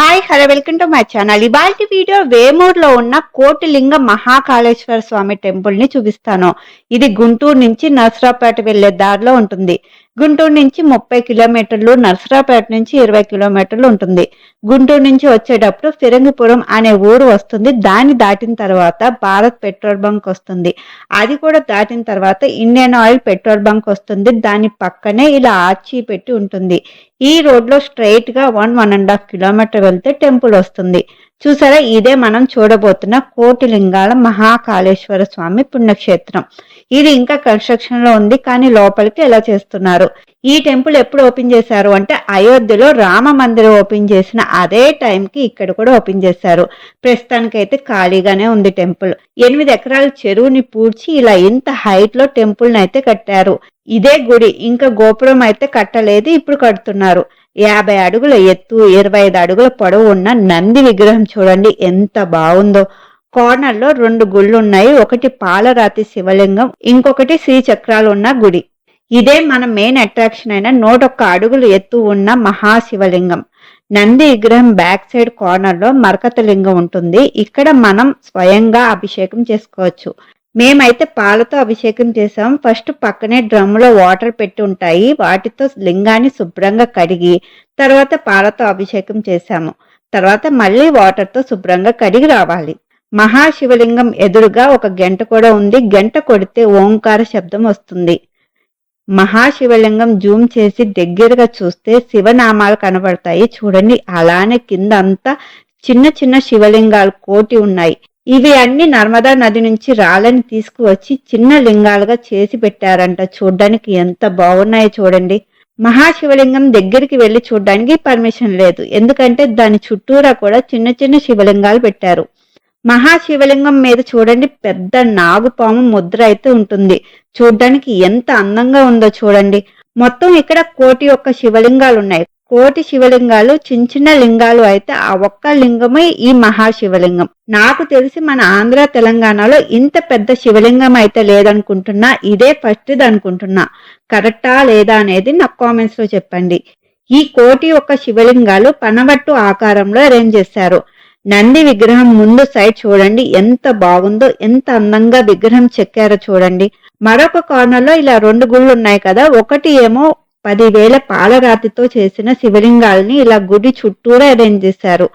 Hi hello welcome to my channel. ఇవాళ video వేమూరులో ఉన్న కోటిలింగ మహాకాళేశ్వర స్వామి టెంపుల్ని చూపిస్తాను. ఇది గుంటూరు నుంచి నర్సరాపేట వెళ్ళే దారిలో ఉంటుంది. గుంటూరు నుంచి ముప్పై కిలోమీటర్లు నర్సరాపేట నుంచి ఇరవై కిలోమీటర్లు ఉంటుంది. గుంటూరు నుంచి వచ్చేటప్పుడు ఫిరంగిపురం అనే ఊరు వస్తుంది. దాన్ని దాటిన తర్వాత భారత్ పెట్రోల్ బంక్ వస్తుంది. అది కూడా దాటిన తర్వాత ఇండియన్ ఆయిల్ పెట్రోల్ బంక్ వస్తుంది. దాని పక్కనే ఇలా ఆర్చి పెట్టి ఉంటుంది. ఈ రోడ్లో స్ట్రైట్గా one one and half kilometre వెళ్తే టెంపుల్ వస్తుంది. చూసారా? ఇదే మనం చూడబోతున్న కోటిలింగాల మహాకాళేశ్వర స్వామి పుణ్యక్షేత్రం. ఇది ఇంకా కన్స్ట్రక్షన్లో ఉంది కానీ లోపలికి ఎలా చేస్తున్నారు? ఈ టెంపుల్ ఎప్పుడు ఓపెన్ చేశారు అంటే అయోధ్యలో రామ మందిరం ఓపెన్ చేసిన అదే టైంకి ఇక్కడ కూడా ఓపెన్ చేశారు. ప్రస్తుతానికైతే ఖాళీగానే ఉంది టెంపుల్. ఎనిమిది ఎకరాల చెరువుని పూడ్చి ఇలా ఇంత హైట్లో టెంపుల్ని అయితే కట్టారు. ఇదే గుడి ఇంకా గోపురం అయితే కట్టలేదు ఇప్పుడు కడుతున్నారు. యాభై అడుగుల ఎత్తు ఇరవై ఐదు అడుగుల పొడవు ఉన్న నంది విగ్రహం చూడండి ఎంత బాగుందో. కార్నర్ రెండు గుళ్ళు ఉన్నాయి ఒకటి పాలరాతి శివలింగం ఇంకొకటి శ్రీచక్రాలు ఉన్న గుడి. ఇదే మన మెయిన్ అట్రాక్షన్ అయిన నూటొక్క అడుగులు ఎత్తు ఉన్న మహాశివలింగం. నంది విగ్రహం బ్యాక్ సైడ్ కార్నర్లో మరకత లింగం ఉంటుంది ఇక్కడ మనం స్వయంగా అభిషేకం చేసుకోవచ్చు. మేమైతే పాలతో అభిషేకం చేసాం ఫస్ట్ పక్కనే డ్రమ్లో వాటర్ పెట్టి ఉంటాయి. వాటితో లింగాన్ని శుభ్రంగా కడిగి తర్వాత పాలతో అభిషేకం చేశాము. తర్వాత మళ్ళీ వాటర్తో శుభ్రంగా కడిగి రావాలి. మహాశివలింగం ఎదురుగా ఒక గంట కూడా ఉంది. గంట కొడితే ఓంకార శబ్దం వస్తుంది. మహాశివలింగం జూమ్ చేసి దగ్గరగా చూస్తే శివనామాలు కనబడతాయి. చూడండి అలానే కింద అంతా చిన్న చిన్న శివలింగాలు కోటి ఉన్నాయి. ఇవి అన్ని నర్మదా నది నుంచి రాళ్ళని తీసుకువచ్చి చిన్న లింగాలుగా చేసి పెట్టారంట. చూడ్డానికి ఎంత బాగున్నాయో చూడండి. మహాశివలింగం దగ్గరికి వెళ్ళి చూడడానికి పర్మిషన్ లేదు. ఎందుకంటే దాని చుట్టూరా కూడా చిన్న చిన్న శివలింగాలు పెట్టారు. మహాశివలింగం మీద చూడండి పెద్ద నాగుపాము ముద్ర అయితే ఉంటుంది. చూడ్డానికి ఎంత అందంగా ఉందో చూడండి. మొత్తం ఇక్కడ కోటి ఒక్క శివలింగాలు ఉన్నాయి కోటి శివలింగాలు చిన్న చిన్న లింగాలు అయితే ఆ ఒక్క లింగమే ఈ మహాశివలింగం. నాకు తెలిసి మన ఆంధ్ర తెలంగాణలో ఇంత పెద్ద శివలింగం అయితే లేదనుకుంటున్నా. ఇదే ఫస్ట్ అనుకుంటున్నా. కరెక్టా లేదా అనేది నాకు కామెంట్స్లో చెప్పండి. ఈ కోటి ఒక్క శివలింగాలు పనబట్టు ఆకారంలో అరేంజ్ చేశారు. నంది విగ్రహం ముందు సైడ్ చూడండి. ఎంత బాగుందో ఎంత అందంగా విగ్రహం చెక్కారో చూడండి. మరొక కార్నర్లో ఇలా రెండు గుళ్ళు ఉన్నాయి కదా. ఒకటి ఏమో పదివేల పాలరాతితో చేసిన శివలింగాల్ని ఇలా గుడి చుట్టూరా అరేంజ్ చేశారు.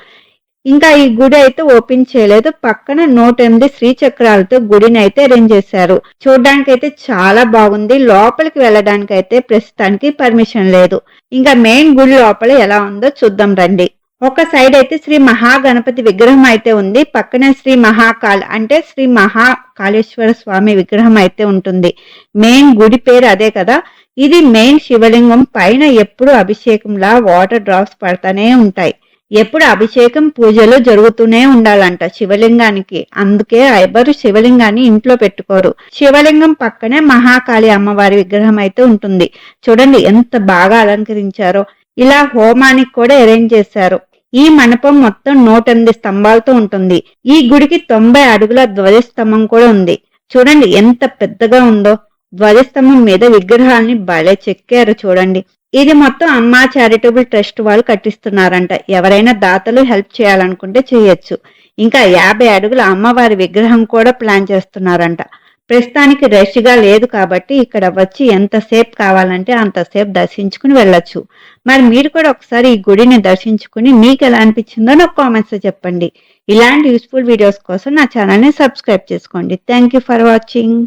ఇంకా ఈ గుడి అయితే ఓపెన్ చేయలేదు. పక్కన నూట ఎనిమిది శ్రీచక్రాలతో గుడిని అయితే అరేంజ్ చేశారు. చూడడానికి అయితే చాలా బాగుంది. లోపలికి వెళ్ళడానికి అయితే ప్రస్తుతానికి పర్మిషన్ లేదు. ఇంకా మెయిన్ గుడి లోపల ఎలా ఉందో చూద్దాం రండి. ఒక సైడ్ అయితే శ్రీ మహాగణపతి విగ్రహం అయితే ఉంది. పక్కనే శ్రీ మహాకాల్ అంటే శ్రీ మహాకాళేశ్వర స్వామి విగ్రహం అయితే ఉంటుంది. మెయిన్ గుడి పేరు అదే కదా. ఇది మెయిన్ శివలింగం. పైన ఎప్పుడు అభిషేకంలా వాటర్ డ్రాప్స్ పడతానే ఉంటాయి. ఎప్పుడు అభిషేకం పూజలు జరుగుతూనే ఉండాలంట శివలింగానికి. అందుకే ఎవరు శివలింగాన్ని ఇంట్లో పెట్టుకోరు. శివలింగం పక్కనే మహాకాళి అమ్మవారి విగ్రహం అయితే ఉంటుంది. చూడండి ఎంత బాగా అలంకరించారో. ఇలా హోమానికి కూడా అరేంజ్ చేశారు. ఈ మండపం మొత్తం నూట ఎనిమిది స్తంభాలతో ఉంటుంది. ఈ గుడికి తొంభై అడుగుల ధ్వజస్తంభం కూడా ఉంది. చూడండి ఎంత పెద్దగా ఉందో. ధ్వజస్తంభం మీద విగ్రహాల్ని భలే చెక్కారు చూడండి. ఇది మొత్తం అమ్మా చారిటబుల్ ట్రస్ట్ వాళ్ళు కట్టిస్తున్నారంట. ఎవరైనా దాతలు హెల్ప్ చేయాలనుకుంటే చేయొచ్చు. ఇంకా యాభై అడుగుల అమ్మవారి విగ్రహం కూడా ప్లాన్ చేస్తున్నారంట. ప్రస్తుతానికి రష్గా లేదు కాబట్టి ఇక్కడ వచ్చి ఎంతసేపు కావాలంటే అంతసేపు దర్శించుకుని వెళ్ళొచ్చు. మరి మీరు కూడా ఒకసారి ఈ గుడిని దర్శించుకుని మీకు ఎలా అనిపించిందో నాకు కామెంట్స్లో చెప్పండి. ఇలాంటి యూస్ఫుల్ వీడియోస్ కోసం నా ఛానల్ని సబ్స్క్రైబ్ చేసుకోండి. Thank you for watching